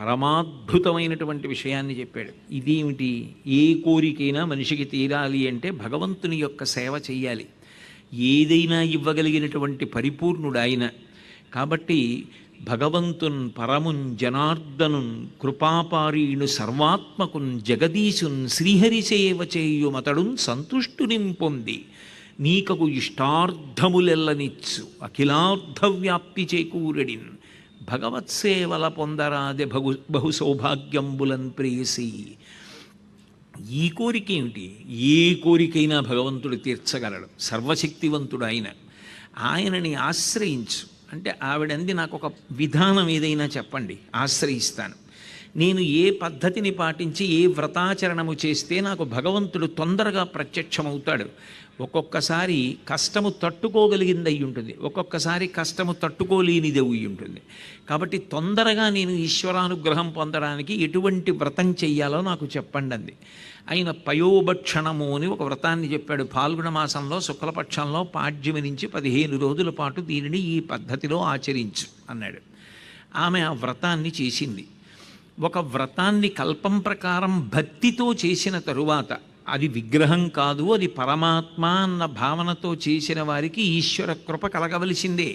పరమాద్భుతమైనటువంటి విషయాన్ని చెప్పాడు. ఇదేమిటి? ఏ కోరికైనా మనిషికి తీరాలి అంటే భగవంతుని యొక్క సేవ చెయ్యాలి ఏదైనా ఇవ్వగలిగినటువంటి పరిపూర్ణుడు ఆయన కాబట్టి భగవంతున్ పరమున్ జనార్దనున్ కృపాపారీణు సర్వాత్మకున్ జగదీశున్ శ్రీహరి సేవ చేయుమతడున్ సంతుష్టునిం పొంది. నీకకు ఇష్టార్థములెల్లనిచ్చు. అఖిలార్థ వ్యాప్తి చేకూరడిన్. భగవత్సేవల పొందరాదే బహు బహు సౌభాగ్యంబులన్ ప్రేసి ఈ కోరిక ఏమిటి ఏ కోరికైనా భగవంతుడు తీర్చగలడు. సర్వశక్తివంతుడు ఆయన ఆయనని ఆశ్రయించు. అంటే ఆవిడంది నాకు ఒక విధానం ఏదైనా చెప్పండి. ఆశ్రయిస్తాను. నేను ఏ పద్ధతిని పాటించి ఏ వ్రతాచరణము చేస్తే నాకు భగవంతుడు తొందరగా ప్రత్యక్షమవుతాడు. ఒక్కొక్కసారి కష్టము తట్టుకోగలిగింది అయి ఉంటుంది. ఒక్కొక్కసారి కష్టము తట్టుకోలేనిది అయి ఉంటుంది. కాబట్టి తొందరగా నేను ఈశ్వరానుగ్రహం పొందడానికి ఎటువంటి వ్రతం చెయ్యాలో నాకు చెప్పండి అంది ఆయన పయోభక్షణము అని ఒక వ్రతాన్ని చెప్పాడు. పాల్గొన మాసంలో శుక్లపక్షంలో పాడ్యమి నుంచి పదిహేను రోజుల పాటు దీనిని ఈ పద్ధతిలో ఆచరించు అన్నాడు. ఆమె ఆ వ్రతాన్ని చేసింది. ఒక వ్రతాన్ని కల్పం ప్రకారం భక్తితో చేసిన తరువాత అది విగ్రహం కాదు అది పరమాత్మ అన్న భావనతో చేసిన వారికి ఈశ్వర కృప కలగవలసిందే.